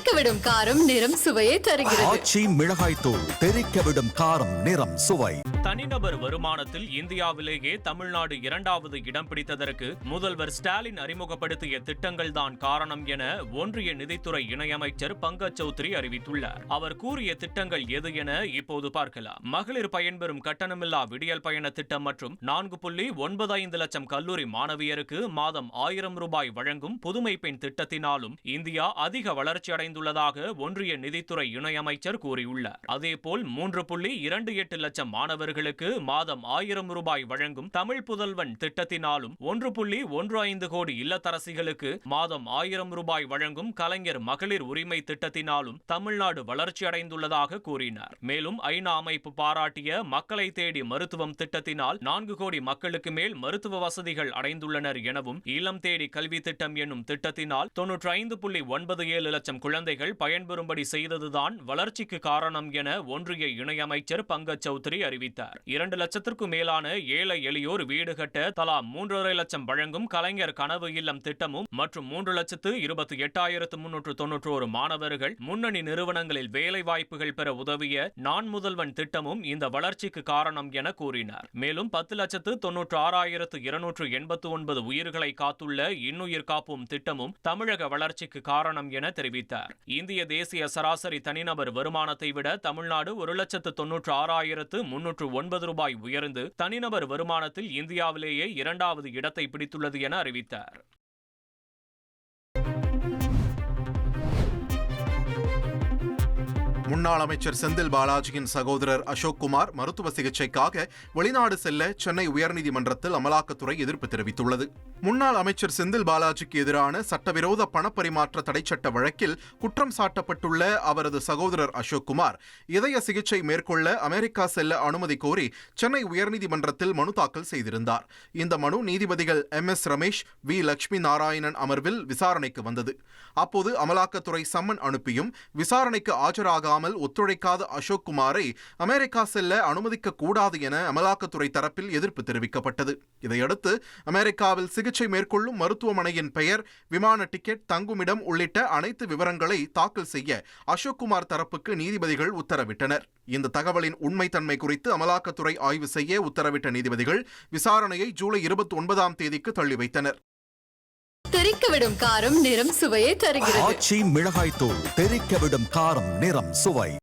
தெறிக்கவிடும் காரம் நிறம் சுவையை தருகிறது. ஆச்சி மிளகாய் தூள் தெறிக்க விடும் காரம் நிறம் சுவை. தனிநபர் வருமானத்தில் இந்தியாவிலேயே தமிழ்நாடு இரண்டாவது இடம் பிடித்ததற்கு முதல்வர் ஸ்டாலின் அறிமுகப்படுத்திய திட்டங்கள் தான் காரணம் என ஒன்றிய நிதித்துறை இணையமைச்சர் பங்கஜ் சௌத்ரி அறிவித்துள்ளார். அவர் கூறிய திட்டங்கள் எது என இப்போது பார்க்கலாம். மகளிர் பயன்பெறும் கட்டணமில்லா விடியல் பயண திட்டம் மற்றும் நான்கு புள்ளி ஒன்பது ஐந்து லட்சம் கல்லூரி மாணவியருக்கு மாதம் ஆயிரம் ரூபாய் வழங்கும் புதுமை பெண் திட்டத்தினாலும் இந்தியா அதிக வளர்ச்சி அடைந்துள்ளதாக ஒன்றிய நிதித்துறை இணையமைச்சர் கூறியுள்ளார். அதேபோல் மூன்று புள்ளி இரண்டு எட்டு லட்சம் மாணவர்களுக்கு மாதம் ஆயிரம் ரூபாய் வழங்கும் தமிழ் புதல்வன் திட்டத்தினாலும் ஒன்று புள்ளி ஒன்று ஐந்து கோடி இல்லத்தரசிகளுக்கு மாதம் ஆயிரம் ரூபாய் வழங்கும் கலைஞர் மகளிர் உரிமை திட்டத்தினாலும் தமிழ்நாடு வளர்ச்சி அடைந்துள்ளதாக கூறினார். மேலும் ஐநா அமைப்பு பாராட்டிய மக்களை தேடி மருத்துவம் திட்டத்தினால் நான்கு கோடி மக்களுக்கு மேல் மருத்துவ வசதிகள் அடைந்துள்ளனர் எனவும் இளம் தேடி கல்வி திட்டம் என்னும் திட்டத்தினால் தொன்னூற்றி ஐந்து புள்ளி ஒன்பது ஏழு லட்சம் குழந்தை குழந்தைகள் பயன்பெறும்படி செய்ததுதான் வளர்ச்சிக்கு காரணம் என ஒன்றிய இணையமைச்சர் பங்கஜ் சௌத்ரி அறிவித்தார். இரண்டு லட்சத்திற்கும் மேலான ஏழை எளியோர் வீடு கட்ட தலா மூன்றரை லட்சம் வழங்கும் கலைஞர் கனவு இல்லம் திட்டமும் மற்றும் மூன்று லட்சத்து இருபத்தி எட்டாயிரத்து முன்னூற்று தொன்னூற்றோரு மாணவர்கள் முன்னணி நிறுவனங்களில் வேலை வாய்ப்புகள் பெற உதவிய நான் முதல்வன் திட்டமும் இந்த வளர்ச்சிக்கு காரணம் என கூறினார். மேலும் பத்து லட்சத்து தொன்னூற்று ஆறாயிரத்து இருநூற்று எண்பத்து ஒன்பது உயிர்களை காத்துள்ள இன்னுயிர் காப்போம் திட்டமும் தமிழக வளர்ச்சிக்கு காரணம் என தெரிவித்தார். இந்திய தேசிய சராசரி தனிநபர் வருமானத்தை விட தமிழ்நாடு ஒரு லட்சத்து தொன்னூற்று ஆறாயிரத்து முன்னூற்று ஒன்பது ரூபாய் உயர்ந்து தனிநபர் வருமானத்தில் இந்தியாவிலேயே இரண்டாவது இடத்தை பிடித்துள்ளது என அறிவித்தார். முன்னாள் அமைச்சர் செந்தில் பாலாஜியின் சகோதரர் அசோக் குமார் மருத்துவ சிகிச்சைக்காக வெளிநாடு செல்ல சென்னை உயர்நீதிமன்றத்தில் அமலாக்கத்துறை எதிர்ப்பு தெரிவித்துள்ளது. முன்னாள் அமைச்சர் செந்தில் பாலாஜிக்கு எதிரான சட்டவிரோத பணப்பரிமாற்ற தடைச்சட்ட வழக்கில் குற்றம் சாட்டப்பட்டுள்ள அவரது சகோதரர் அசோக் குமார் இதய சிகிச்சை மேற்கொள்ள அமெரிக்கா செல்ல அனுமதி கோரி சென்னை உயர்நீதிமன்றத்தில் மனு தாக்கல் செய்திருந்தார். இந்த மனு நீதிபதிகள் M. S. Ramesh V. Lakshmi Narayanan அமர்வில் விசாரணைக்கு வந்தது. அப்போது அமலாக்கத்துறை சம்மன் அனுப்பியும் விசாரணைக்கு ஆஜராகாமல் ஒத்துழைக்காத அசோக் குமாரை அமெரிக்கா செல்ல அனுமதிக்க கூடாது என அமலாக்கத்துறை தரப்பில் எதிர்ப்பு தெரிவிக்கப்பட்டது. இதையடுத்து அமெரிக்காவில் சிகிச்சை மேற்கொள்ளும் மருத்துவமனையின் பெயர் விமான டிக்கெட் தங்குமிடம் உள்ளிட்ட அனைத்து விவரங்களை தாக்கல் செய்ய அசோக் குமார் தரப்புக்கு நீதிபதிகள் உத்தரவிட்டனர். இந்த தகவலின் உண்மைத்தன்மை குறித்து அமலாக்கத்துறை ஆய்வு செய்ய உத்தரவிட்ட நீதிபதிகள் விசாரணையை ஜூலை இருபத்தி ஒன்பதாம் தேதிக்கு தள்ளி வைத்தனர் தெறிக்கவிடும் காரம் நிறம் சுவையை தருகிறது. ஆச்சி மிளகாய் தூள் தெறிக்க விடும் காரம் நிறம் சுவை.